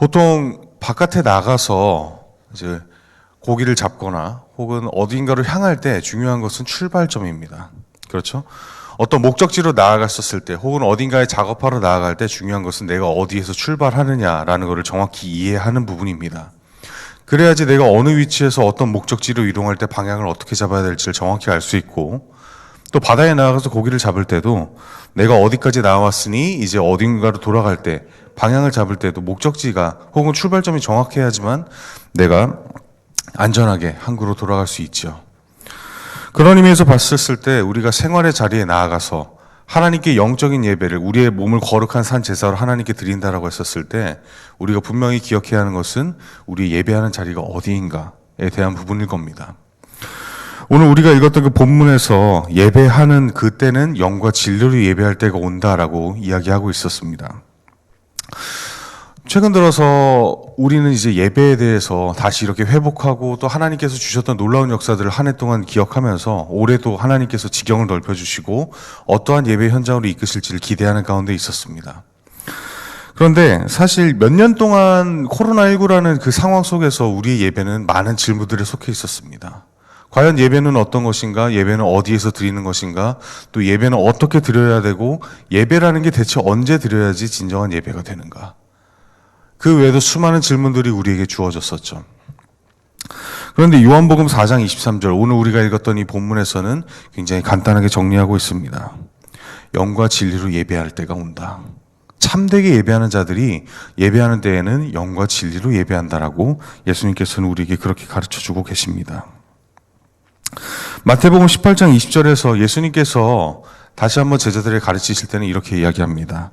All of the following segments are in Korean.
보통 바깥에 나가서 이제 고기를 잡거나 혹은 어딘가를 향할 때 중요한 것은 출발점입니다. 그렇죠? 어떤 목적지로 나아갔었을 때 혹은 어딘가에 작업하러 나아갈 때 중요한 것은 내가 어디에서 출발하느냐라는 것을 정확히 이해하는 부분입니다. 그래야지 내가 어느 위치에서 어떤 목적지로 이동할 때 방향을 어떻게 잡아야 될지를 정확히 알 수 있고 또 바다에 나가서 고기를 잡을 때도 내가 어디까지 나왔으니 이제 어딘가로 돌아갈 때 방향을 잡을 때도 목적지가 혹은 출발점이 정확해야지만 내가 안전하게 항구로 돌아갈 수 있죠. 그런 의미에서 봤었을 때 우리가 생활의 자리에 나아가서 하나님께 영적인 예배를 우리의 몸을 거룩한 산 제사로 하나님께 드린다라고 했었을 때 우리가 분명히 기억해야 하는 것은 우리 예배하는 자리가 어디인가에 대한 부분일 겁니다. 오늘 우리가 읽었던 그 본문에서 예배하는 그때는 영과 진리로 예배할 때가 온다라고 이야기하고 있었습니다. 최근 들어서 우리는 이제 예배에 대해서 다시 이렇게 회복하고 또 하나님께서 주셨던 놀라운 역사들을 한 해 동안 기억하면서 올해도 하나님께서 지경을 넓혀주시고 어떠한 예배 현장으로 이끄실지를 기대하는 가운데 있었습니다. 그런데 사실 몇 년 동안 코로나19라는 그 상황 속에서 우리의 예배는 많은 질문들에 속해 있었습니다. 과연 예배는 어떤 것인가? 예배는 어디에서 드리는 것인가? 또 예배는 어떻게 드려야 되고 예배라는 게 대체 언제 드려야지 진정한 예배가 되는가? 그 외에도 수많은 질문들이 우리에게 주어졌었죠. 그런데 요한복음 4장 23절 오늘 우리가 읽었던 이 본문에서는 굉장히 간단하게 정리하고 있습니다. 영과 진리로 예배할 때가 온다. 참되게 예배하는 자들이 예배하는 때에는 영과 진리로 예배한다라고 예수님께서는 우리에게 그렇게 가르쳐 주고 계십니다. 마태복음 18장 20절에서 예수님께서 다시 한번 제자들을 가르치실 때는 이렇게 이야기합니다.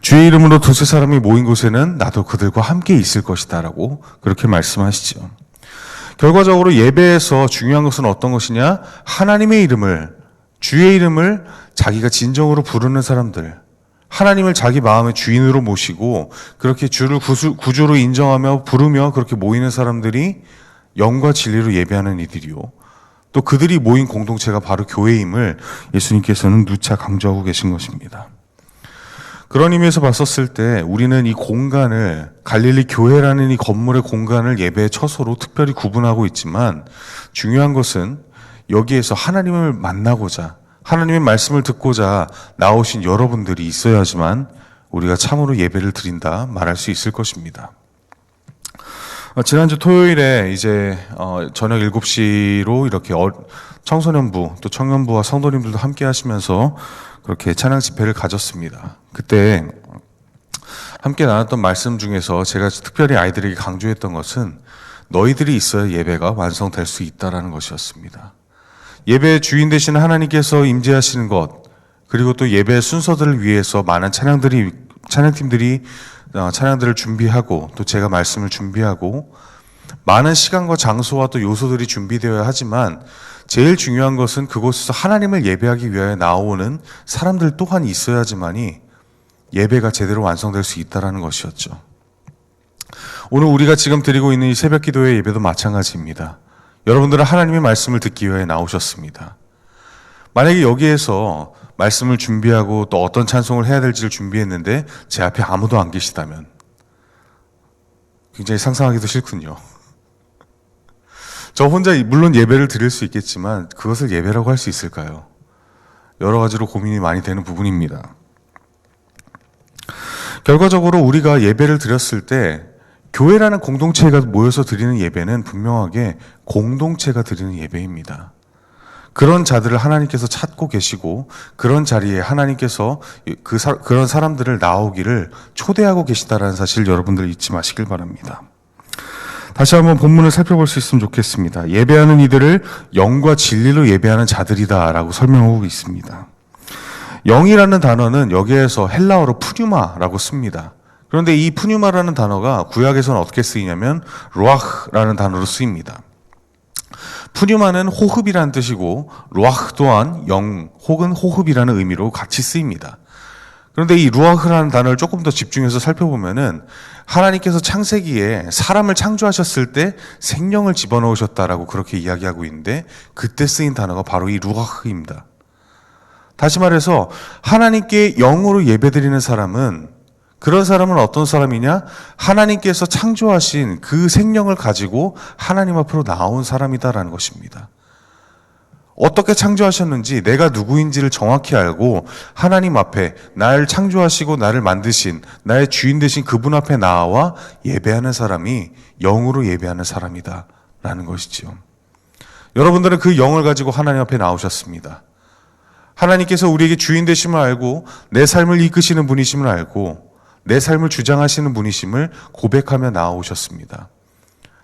주의 이름으로 두세 사람이 모인 곳에는 나도 그들과 함께 있을 것이다라고 그렇게 말씀하시죠. 결과적으로 예배에서 중요한 것은 어떤 것이냐? 하나님의 이름을 주의 이름을 자기가 진정으로 부르는 사람들, 하나님을 자기 마음의 주인으로 모시고 그렇게 주를 구주, 구주로 인정하며 부르며 그렇게 모이는 사람들이 영과 진리로 예배하는 이들이요. 또 그들이 모인 공동체가 바로 교회임을 예수님께서는 누차 강조하고 계신 것입니다. 그런 의미에서 봤었을 때 우리는 이 공간을 갈릴리 교회라는 이 건물의 공간을 예배의 처소로 특별히 구분하고 있지만 중요한 것은 여기에서 하나님을 만나고자 하나님의 말씀을 듣고자 나오신 여러분들이 있어야지만 우리가 참으로 예배를 드린다 말할 수 있을 것입니다. 어, 지난주 토요일에 이제 어, 저녁 7시로 이렇게 어, 청소년부 또 청년부와 성도님들도 함께 하시면서 그렇게 찬양 집회를 가졌습니다. 그때 함께 나눴던 말씀 중에서 제가 특별히 아이들에게 강조했던 것은 너희들이 있어야 예배가 완성될 수 있다라는 것이었습니다. 예배의 주인 되시는 하나님께서 임재하시는 것 그리고 또 예배 순서들을 위해서 많은 찬양들이 찬양팀들이 어, 찬양들을 준비하고 또 제가 말씀을 준비하고 많은 시간과 장소와 또 요소들이 준비되어야 하지만 제일 중요한 것은 그곳에서 하나님을 예배하기 위하여 나오는 사람들 또한 있어야지만이 예배가 제대로 완성될 수 있다라는 것이었죠. 오늘 우리가 지금 드리고 있는 이 새벽 기도의 예배도 마찬가지입니다. 여러분들은 하나님의 말씀을 듣기 위해 나오셨습니다. 만약에 여기에서 말씀을 준비하고 또 어떤 찬송을 해야 될지를 준비했는데 제 앞에 아무도 안 계시다면 굉장히 상상하기도 싫군요. 저 혼자 물론 예배를 드릴 수 있겠지만 그것을 예배라고 할 수 있을까요? 여러 가지로 고민이 많이 되는 부분입니다. 결과적으로 우리가 예배를 드렸을 때 교회라는 공동체가 모여서 드리는 예배는 분명하게 공동체가 드리는 예배입니다. 그런 자들을 하나님께서 찾고 계시고 그런 자리에 하나님께서 그 사, 그런 사람들을 나오기를 초대하고 계시다라는 사실 여러분들 잊지 마시길 바랍니다. 다시 한번 본문을 살펴볼 수 있으면 좋겠습니다. 예배하는 이들을 영과 진리로 예배하는 자들이다라고 설명하고 있습니다. 영이라는 단어는 여기에서 헬라어로 푸뉴마라고 씁니다. 그런데 이 푸뉴마라는 단어가 구약에서는 어떻게 쓰이냐면 루아흐라는 단어로 쓰입니다. 푸뉴마는 호흡이라는 뜻이고 루아흐 또한 영 혹은 호흡이라는 의미로 같이 쓰입니다. 그런데 이 루아흐라는 단어를 조금 더 집중해서 살펴보면은 하나님께서 창세기에 사람을 창조하셨을 때 생명을 집어넣으셨다라고 그렇게 이야기하고 있는데 그때 쓰인 단어가 바로 이 루아흐입니다. 다시 말해서 하나님께 영으로 예배드리는 사람은 그런 사람은 어떤 사람이냐? 하나님께서 창조하신 그 생명을 가지고 하나님 앞으로 나온 사람이다라는 것입니다. 어떻게 창조하셨는지 내가 누구인지를 정확히 알고 하나님 앞에 나를 창조하시고 나를 만드신 나의 주인 되신 그분 앞에 나와 예배하는 사람이 영으로 예배하는 사람이다. 라는 것이지요. 여러분들은 그 영을 가지고 하나님 앞에 나오셨습니다. 하나님께서 우리에게 주인 되심을 알고 내 삶을 이끄시는 분이심을 알고 내 삶을 주장하시는 분이심을 고백하며 나오셨습니다.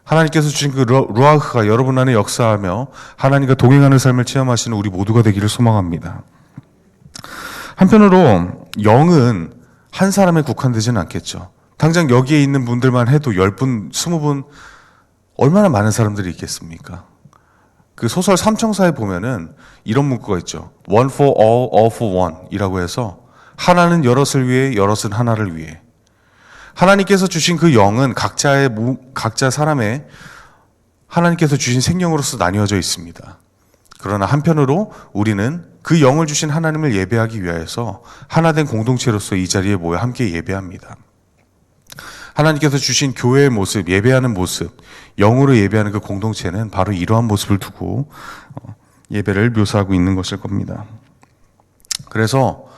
하나님께서 주신 그 루- 루아흐가 여러분 안에 역사하며 하나님과 동행하는 삶을 체험하시는 우리 모두가 되기를 소망합니다. 한편으로 영은 한 사람에 국한되지는 않겠죠. 당장 여기에 있는 분들만 해도 10분, 20분 얼마나 많은 사람들이 있겠습니까? 그 소설 삼총사에 보면은 이런 문구가 있죠. One for all, all for one 이라고 해서 하나는 여럿을 위해, 여럿은 하나를 위해. 하나님께서 주신 그 영은 각자의 무- 각자 사람의 하나님께서 주신 생명으로서 나뉘어져 있습니다. 그러나 한편으로 우리는 그 영을 주신 하나님을 예배하기 위하여서 하나된 공동체로서 이 자리에 모여 함께 예배합니다. 하나님께서 주신 교회의 모습, 예배하는 모습, 영으로 예배하는 그 공동체는 바로 이러한 모습을 두고 어, 예배를 묘사하고 있는 것일 겁니다. 그래서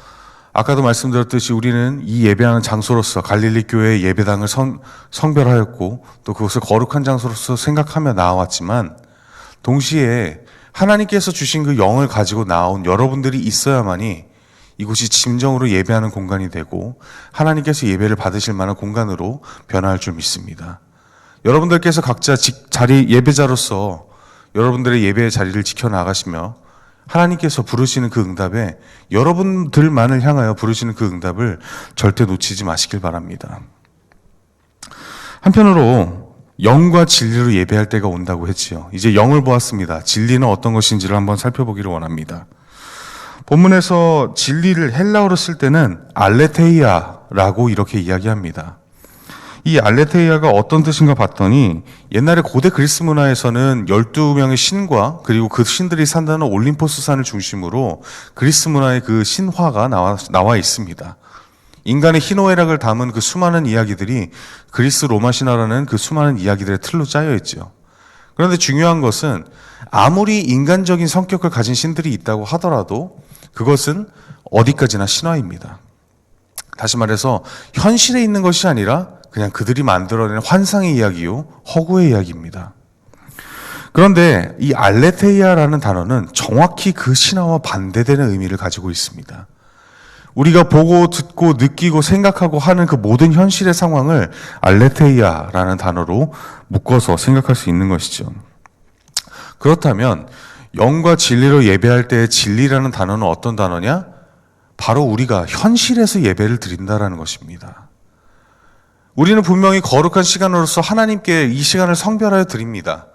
아까도 말씀드렸듯이 우리는 이 예배하는 장소로서 갈릴리 교회의 예배당을 성, 성별하였고 또 그것을 거룩한 장소로서 생각하며 나아왔지만 동시에 하나님께서 주신 그 영을 가지고 나온 여러분들이 있어야만이 이곳이 진정으로 예배하는 공간이 되고 하나님께서 예배를 받으실 만한 공간으로 변화할 줄 믿습니다. 여러분들께서 각자 직- 자리 예배자로서 여러분들의 예배의 자리를 지켜 나가시며 하나님께서 부르시는 그 응답에 여러분들만을 향하여 부르시는 그 응답을 절대 놓치지 마시길 바랍니다. 한편으로 영과 진리로 예배할 때가 온다고 했지요. 이제 영을 보았습니다. 진리는 어떤 것인지를 한번 살펴보기를 원합니다. 본문에서 진리를 헬라어로 쓸 때는 알레테이아라고 이렇게 이야기합니다. 이 알레테이아가 어떤 뜻인가 봤더니 옛날에 고대 그리스 문화에서는 12명의 신과 그리고 그 신들이 산다는 올림포스 산을 중심으로 그리스 문화의 그 신화가 나와, 나와 있습니다. 인간의 희노애락을 담은 그 수많은 이야기들이 그리스 로마 신화라는 그 수많은 이야기들의 틀로 짜여 있죠. 그런데 중요한 것은 아무리 인간적인 성격을 가진 신들이 있다고 하더라도 그것은 어디까지나 신화입니다. 다시 말해서 현실에 있는 것이 아니라 그냥 그들이 만들어낸 환상의 이야기요, 허구의 이야기입니다. 그런데 이 알레테이아라는 단어는 정확히 그 신화와 반대되는 의미를 가지고 있습니다. 우리가 보고 듣고 느끼고 생각하고 하는 그 모든 현실의 상황을 알레테이아라는 단어로 묶어서 생각할 수 있는 것이죠. 그렇다면 영과 진리로 예배할 때의 진리라는 단어는 어떤 단어냐? 바로 우리가 현실에서 예배를 드린다라는 것입니다. 우리는 분명히 거룩한 시간으로서 하나님께 이 시간을 성별하여 드립니다.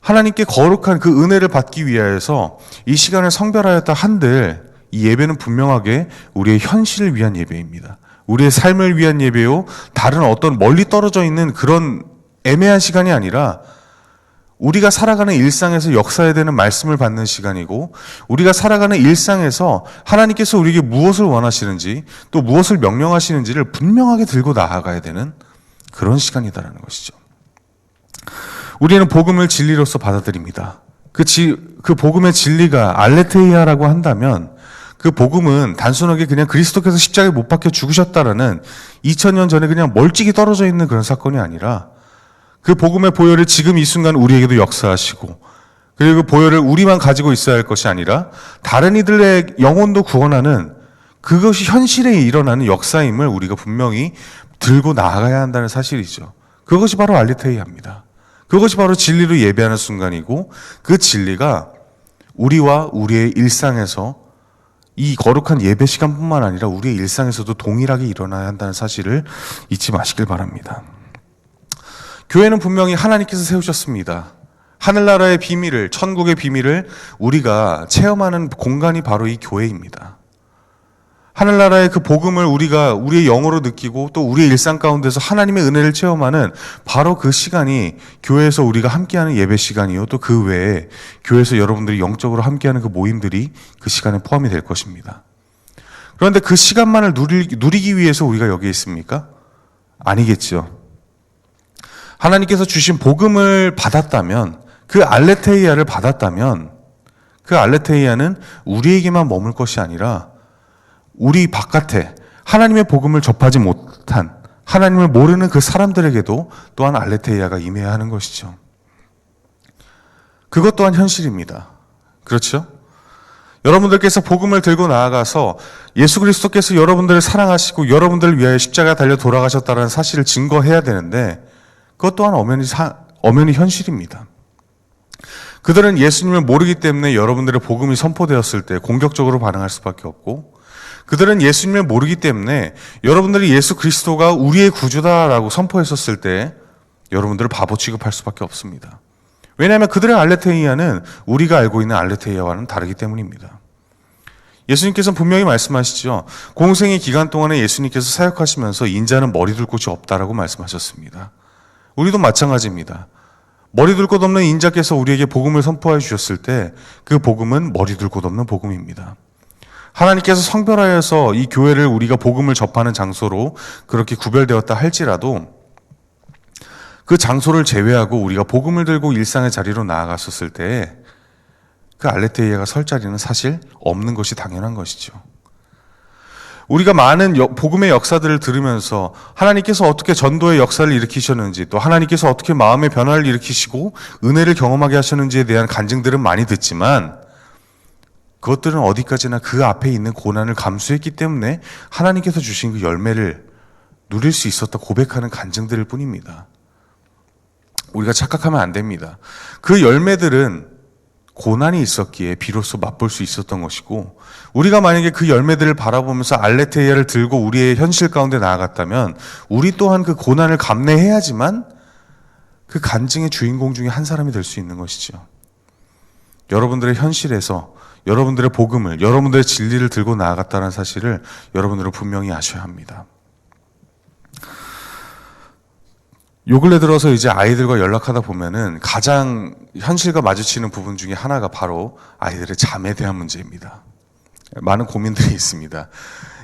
하나님께 거룩한 그 은혜를 받기 위하여서 이 시간을 성별하였다 한들 이 예배는 분명하게 우리의 현실을 위한 예배입니다. 우리의 삶을 위한 예배요. 다른 어떤 멀리 떨어져 있는 그런 애매한 시간이 아니라 우리가 살아가는 일상에서 역사해야 되는 말씀을 받는 시간이고 우리가 살아가는 일상에서 하나님께서 우리에게 무엇을 원하시는지 또 무엇을 명령하시는지를 분명하게 들고 나아가야 되는 그런 시간이다라는 것이죠. 우리는 복음을 진리로서 받아들입니다. 그, 지, 그 복음의 진리가 알레테이아라고 한다면 그 복음은 단순하게 그냥 그리스도께서 십자가에 못 박혀 죽으셨다라는 2000년 전에 그냥 멀찍이 떨어져 있는 그런 사건이 아니라 그 복음의 보혈을 지금 이 순간 우리에게도 역사하시고 그리고 그 보혈을 우리만 가지고 있어야 할 것이 아니라 다른 이들의 영혼도 구원하는 그것이 현실에 일어나는 역사임을 우리가 분명히 들고 나아가야 한다는 사실이죠. 그것이 바로 알리테이합니다. 그것이 바로 진리로 예배하는 순간이고 그 진리가 우리와 우리의 일상에서 이 거룩한 예배 시간뿐만 아니라 우리의 일상에서도 동일하게 일어나야 한다는 사실을 잊지 마시길 바랍니다. 교회는 분명히 하나님께서 세우셨습니다. 하늘나라의 비밀을, 천국의 비밀을 우리가 체험하는 공간이 바로 이 교회입니다. 하늘나라의 그 복음을 우리가 우리의 영어로 느끼고 또 우리의 일상 가운데서 하나님의 은혜를 체험하는 바로 그 시간이 교회에서 우리가 함께하는 예배 시간이요. 또 그 외에 교회에서 여러분들이 영적으로 함께하는 그 모임들이 그 시간에 포함이 될 것입니다. 그런데 그 시간만을 누리, 누리기 위해서 우리가 여기에 있습니까? 아니겠죠. 하나님께서 주신 복음을 받았다면 그 알레테이아를 받았다면 그 알레테이아는 우리에게만 머물 것이 아니라 우리 바깥에 하나님의 복음을 접하지 못한 하나님을 모르는 그 사람들에게도 또한 알레테이아가 임해야 하는 것이죠. 그것 또한 현실입니다. 그렇죠? 여러분들께서 복음을 들고 나아가서 예수 그리스도께서 여러분들을 사랑하시고 여러분들을 위하여 십자가 달려 돌아가셨다는 사실을 증거해야 되는데 그것 또한 엄연히 사, 엄연히 현실입니다. 그들은 예수님을 모르기 때문에 여러분들의 복음이 선포되었을 때 공격적으로 반응할 수밖에 없고 그들은 예수님을 모르기 때문에 여러분들이 예수 그리스도가 우리의 구주다라고 선포했었을 때 여러분들을 바보 취급할 수밖에 없습니다. 왜냐하면 그들의 알레테이아는 우리가 알고 있는 알레테이아와는 다르기 때문입니다. 예수님께서는 분명히 말씀하시죠. 공생의 기간 동안에 예수님께서 사역하시면서 인자는 머리 둘 곳이 없다라고 말씀하셨습니다. 우리도 마찬가지입니다. 머리 둘 곳 없는 인자께서 우리에게 복음을 선포해 주셨을 때 그 복음은 머리 둘 곳 없는 복음입니다. 하나님께서 성별하여서 이 교회를 우리가 복음을 접하는 장소로 그렇게 구별되었다 할지라도 그 장소를 제외하고 우리가 복음을 들고 일상의 자리로 나아갔었을 때 그 알레테이아가 설 자리는 사실 없는 것이 당연한 것이죠. 우리가 많은 여- 복음의 역사들을 들으면서 하나님께서 어떻게 전도의 역사를 일으키셨는지 또 하나님께서 어떻게 마음의 변화를 일으키시고 은혜를 경험하게 하셨는지에 대한 간증들은 많이 듣지만 그것들은 어디까지나 그 앞에 있는 고난을 감수했기 때문에 하나님께서 주신 그 열매를 누릴 수 있었다 고백하는 간증들일 뿐입니다. 우리가 착각하면 안 됩니다. 그 열매들은 고난이 있었기에 비로소 맛볼 수 있었던 것이고 우리가 만약에 그 열매들을 바라보면서 알레테이아를 들고 우리의 현실 가운데 나아갔다면 우리 또한 그 고난을 감내해야지만 그 간증의 주인공 중에 한 사람이 될 수 있는 것이죠. 여러분들의 현실에서 여러분들의 복음을 여러분들의 진리를 들고 나아갔다는 사실을 여러분들은 분명히 아셔야 합니다. 요 근래 들어서 이제 아이들과 연락하다 보면은 가장 현실과 마주치는 부분 중에 하나가 바로 아이들의 잠에 대한 문제입니다. 많은 고민들이 있습니다.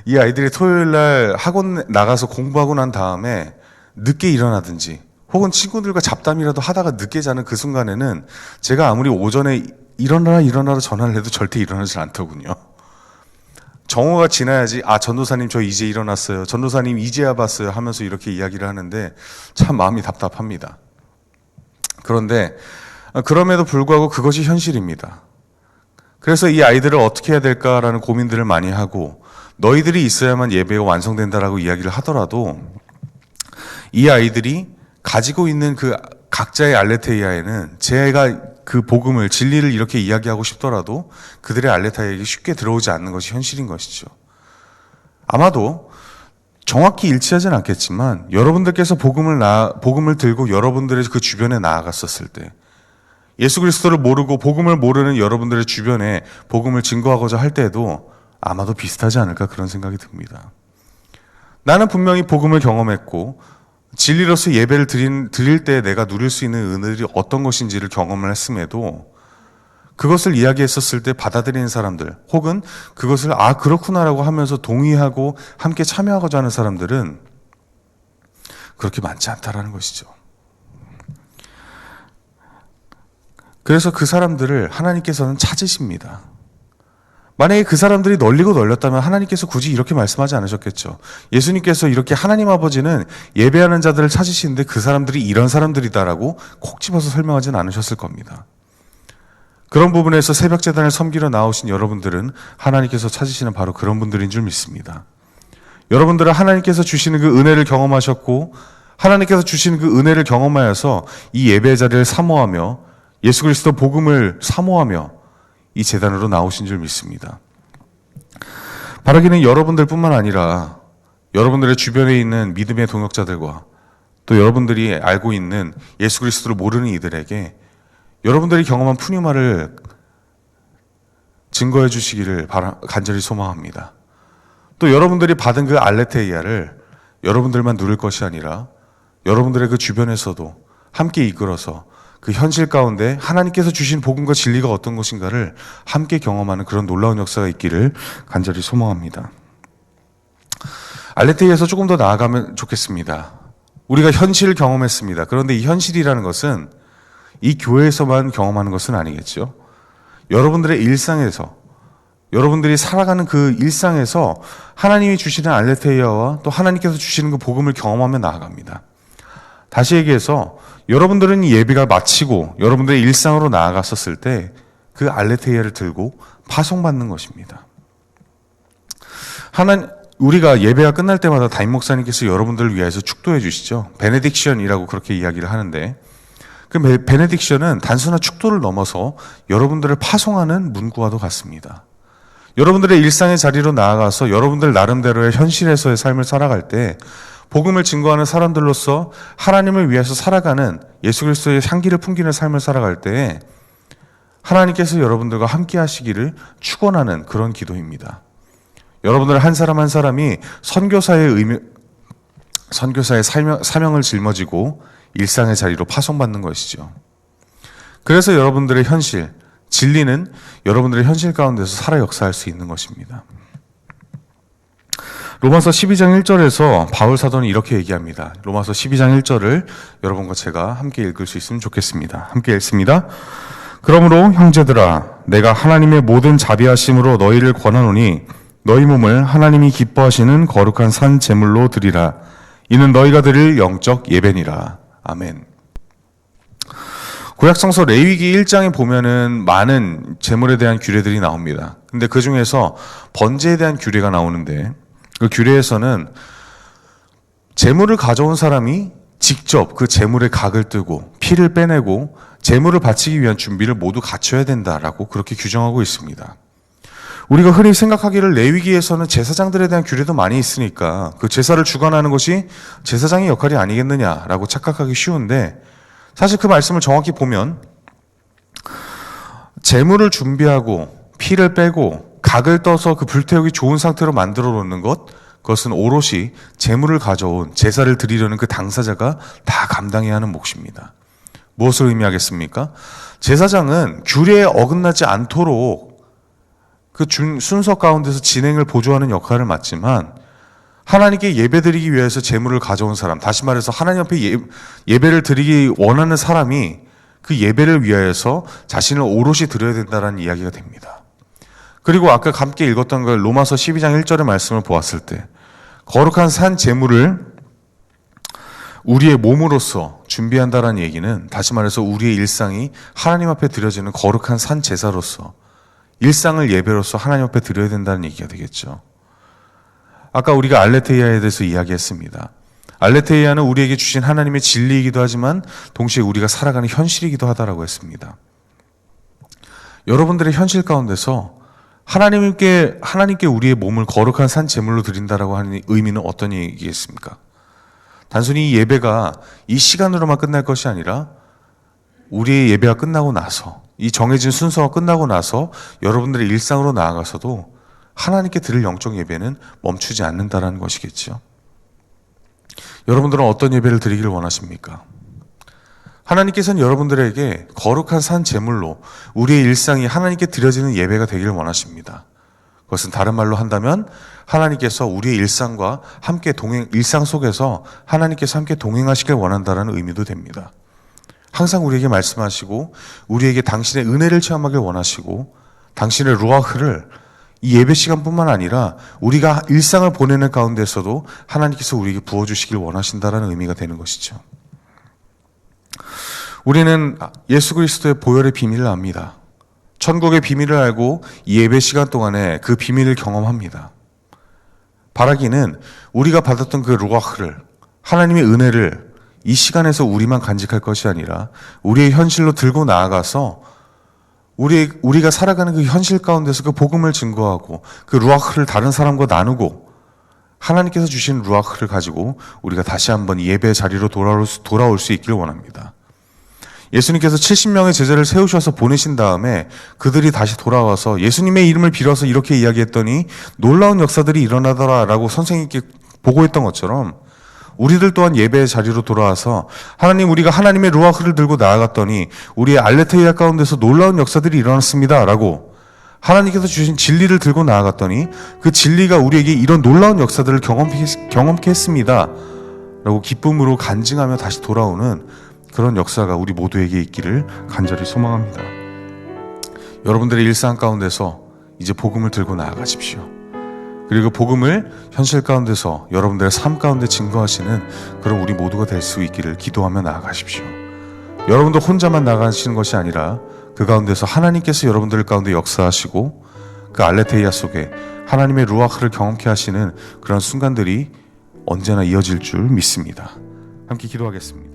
이 아이들이 토요일 날 학원 나가서 공부하고 난 다음에 늦게 일어나든지 혹은 친구들과 잡담이라도 하다가 늦게 자는 그 순간에는 제가 아무리 오전에 일어나라 일어나라 전화를 해도 절대 일어나질 않더군요. 정오가 지나야지 아 전도사님 저 이제 일어났어요. 전도사님 이제야 봤어요 하면서 이렇게 이야기를 하는데 참 마음이 답답합니다. 그런데 어, 그럼에도 불구하고 그것이 현실입니다. 그래서 이 아이들을 어떻게 해야 될까라는 고민들을 많이 하고 너희들이 있어야만 예배가 완성된다라고 이야기를 하더라도 이 아이들이 가지고 있는 그 각자의 알레테이아에는 제가 그 복음을 진리를 이렇게 이야기하고 싶더라도 그들의 알레타에게 쉽게 들어오지 않는 것이 현실인 것이죠. 아마도 정확히 일치하진 않겠지만 여러분들께서 복음을 나 복음을 들고 여러분들의 그 주변에 나아갔었을 때 예수 그리스도를 모르고 복음을 모르는 여러분들의 주변에 복음을 증거하고자 할 때도 아마도 비슷하지 않을까 그런 생각이 듭니다. 나는 분명히 복음을 경험했고 진리로서 예배를 드린, 드릴 때 내가 누릴 수 있는 은혜들이 어떤 것인지를 경험을 했음에도 그것을 이야기했었을 때 받아들이는 사람들 혹은 그것을 아 그렇구나라고 하면서 동의하고 함께 참여하고자 하는 사람들은 그렇게 많지 않다라는 것이죠. 그래서 그 사람들을 하나님께서는 찾으십니다. 만약에 그 사람들이 널리고 널렸다면 하나님께서 굳이 이렇게 말씀하지 않으셨겠죠. 예수님께서 이렇게 하나님 아버지는 예배하는 자들을 찾으시는데 그 사람들이 이런 사람들이다라고 콕 집어서 설명하지는 않으셨을 겁니다. 그런 부분에서 새벽 재단을 섬기러 나오신 여러분들은 하나님께서 찾으시는 바로 그런 분들인 줄 믿습니다. 여러분들은 하나님께서 주시는 그 은혜를 경험하셨고 하나님께서 주시는 그 은혜를 경험하여서 이 예배 자리를 사모하며 예수 그리스도 복음을 사모하며 이 재단으로 나오신 줄 믿습니다. 바라기는 여러분들뿐만 아니라 여러분들의 주변에 있는 믿음의 동역자들과 또 여러분들이 알고 있는 예수 그리스도를 모르는 이들에게 여러분들이 경험한 푸뉴마를 증거해 주시기를 바라, 간절히 소망합니다. 또 여러분들이 받은 그 알레테이아를 여러분들만 누릴 것이 아니라 여러분들의 그 주변에서도 함께 이끌어서 그 현실 가운데 하나님께서 주신 복음과 진리가 어떤 것인가를 함께 경험하는 그런 놀라운 역사가 있기를 간절히 소망합니다. 알레테이에서 조금 더 나아가면 좋겠습니다. 우리가 현실을 경험했습니다. 그런데 이 현실이라는 것은 이 교회에서만 경험하는 것은 아니겠죠. 여러분들의 일상에서 여러분들이 살아가는 그 일상에서 하나님이 주시는 알레테이아와 또 하나님께서 주시는 그 복음을 경험하며 나아갑니다. 다시 얘기해서 여러분들은 이 예배가 마치고 여러분들의 일상으로 나아갔었을 때 그 알레테이아를 들고 파송받는 것입니다. 하나 우리가 예배가 끝날 때마다 담임 목사님께서 여러분들을 위해서 축도해 주시죠. 베네딕션이라고 그렇게 이야기를 하는데 그 베- 베네딕션은 단순한 축도를 넘어서 여러분들을 파송하는 문구와도 같습니다. 여러분들의 일상의 자리로 나아가서 여러분들 나름대로의 현실에서의 삶을 살아갈 때 복음을 증거하는 사람들로서 하나님을 위해서 살아가는 예수 그리스도의 향기를 풍기는 삶을 살아갈 때 하나님께서 여러분들과 함께 하시기를 축원하는 그런 기도입니다. 여러분들 한 사람 한 사람이 선교사의 의미, 선교사의 사명, 사명을 짊어지고 일상의 자리로 파송받는 것이죠. 그래서 여러분들의 현실, 진리는 여러분들의 현실 가운데서 살아 역사할 수 있는 것입니다. 로마서 12장 1절에서 바울 사도는 이렇게 얘기합니다. 로마서 12장 1절을 여러분과 제가 함께 읽을 수 있으면 좋겠습니다. 함께 읽습니다. 그러므로 형제들아 내가 하나님의 모든 자비하심으로 너희를 권하노니 너희 몸을 하나님이 기뻐하시는 거룩한 산 제물로 드리라 이는 너희가 드릴 영적 예배니라 아멘. 구약성서 레위기 1장에 보면은 많은 제물에 대한 규례들이 나옵니다. 근데 그 중에서 번제에 대한 규례가 나오는데 그 규례에서는 제물을 가져온 사람이 직접 그 제물의 각을 뜨고 피를 빼내고 제물을 바치기 위한 준비를 모두 갖춰야 된다라고 그렇게 규정하고 있습니다. 우리가 흔히 생각하기를 레위기에서는 제사장들에 대한 규례도 많이 있으니까 그 제사를 주관하는 것이 제사장의 역할이 아니겠느냐라고 착각하기 쉬운데 사실 그 말씀을 정확히 보면 제물을 준비하고 피를 빼고 각을 떠서 그 불태우기 좋은 상태로 만들어 놓는 것 그것은 오롯이 제물을 가져온 제사를 드리려는 그 당사자가 다 감당해야 하는 몫입니다. 무엇을 의미하겠습니까? 제사장은 규례에 어긋나지 않도록 그 준, 순서 가운데서 진행을 보조하는 역할을 맡지만 하나님께 예배드리기 위해서 제물을 가져온 사람, 다시 말해서 하나님 앞에 예, 예배를 드리기 원하는 사람이 그 예배를 위하여서 자신을 오롯이 드려야 된다는 이야기가 됩니다. 그리고 아까 함께 읽었던 그 로마서 12장 1절의 말씀을 보았을 때 거룩한 산 제물을 우리의 몸으로서 준비한다라는 얘기는 다시 말해서 우리의 일상이 하나님 앞에 드려지는 거룩한 산 제사로서 일상을 예배로서 하나님 앞에 드려야 된다는 얘기가 되겠죠. 아까 우리가 알레테이아에 대해서 이야기했습니다. 알레테이아는 우리에게 주신 하나님의 진리이기도 하지만 동시에 우리가 살아가는 현실이기도 하다라고 했습니다. 여러분들의 현실 가운데서 하나님께 하나님께 우리의 몸을 거룩한 산 제물로 드린다라고 하는 의미는 어떤 얘기겠습니까? 단순히 이 예배가 이 시간으로만 끝날 것이 아니라 우리의 예배가 끝나고 나서 이 정해진 순서가 끝나고 나서 여러분들의 일상으로 나아가서도 하나님께 드릴 영적 예배는 멈추지 않는다라는 것이겠죠. 여러분들은 어떤 예배를 드리기를 원하십니까? 하나님께서는 여러분들에게 거룩한 산 제물로 우리의 일상이 하나님께 드려지는 예배가 되기를 원하십니다. 그것은 다른 말로 한다면 하나님께서 우리의 일상과 함께 동행 일상 속에서 하나님께서 함께 동행하시길 원한다는 의미도 됩니다. 항상 우리에게 말씀하시고 우리에게 당신의 은혜를 체험하길 원하시고 당신의 루아흐를 이 예배 시간뿐만 아니라 우리가 일상을 보내는 가운데서도 하나님께서 우리에게 부어 주시길 원하신다라는 의미가 되는 것이죠. 우리는 예수 그리스도의 보혈의 비밀을 압니다. 천국의 비밀을 알고 이 예배 시간 동안에 그 비밀을 경험합니다. 바라기는 우리가 받았던 그 루아흐를 하나님의 은혜를 이 시간에서 우리만 간직할 것이 아니라 우리의 현실로 들고 나아가서 우리 우리가 살아가는 그 현실 가운데서 그 복음을 증거하고 그 루아흐를 다른 사람과 나누고 하나님께서 주신 루아흐를 가지고 우리가 다시 한번 예배 자리로 돌아올 수, 돌아올 수 있기를 원합니다. 예수님께서 70명의 제자를 세우셔서 보내신 다음에 그들이 다시 돌아와서 예수님의 이름을 빌어서 이렇게 이야기했더니 놀라운 역사들이 일어나더라라고 선생님께 보고했던 것처럼 우리들 또한 예배의 자리로 돌아와서 하나님 우리가 하나님의 루아흐를 들고 나아갔더니 우리의 알레테이아 가운데서 놀라운 역사들이 일어났습니다라고 하나님께서 주신 진리를 들고 나아갔더니 그 진리가 우리에게 이런 놀라운 역사들을 경험케, 경험케 했습니다. 라고 기쁨으로 간증하며 다시 돌아오는 그런 역사가 우리 모두에게 있기를 간절히 소망합니다. 여러분들의 일상 가운데서 이제 복음을 들고 나아가십시오. 그리고 복음을 현실 가운데서 여러분들의 삶 가운데 증거하시는 그런 우리 모두가 될 수 있기를 기도하며 나아가십시오. 여러분도 혼자만 나가시는 것이 아니라 그 가운데서 하나님께서 여러분들 가운데 역사하시고 그 알레테이아 속에 하나님의 루아크를 경험케 하시는 그런 순간들이 언제나 이어질 줄 믿습니다. 함께 기도하겠습니다.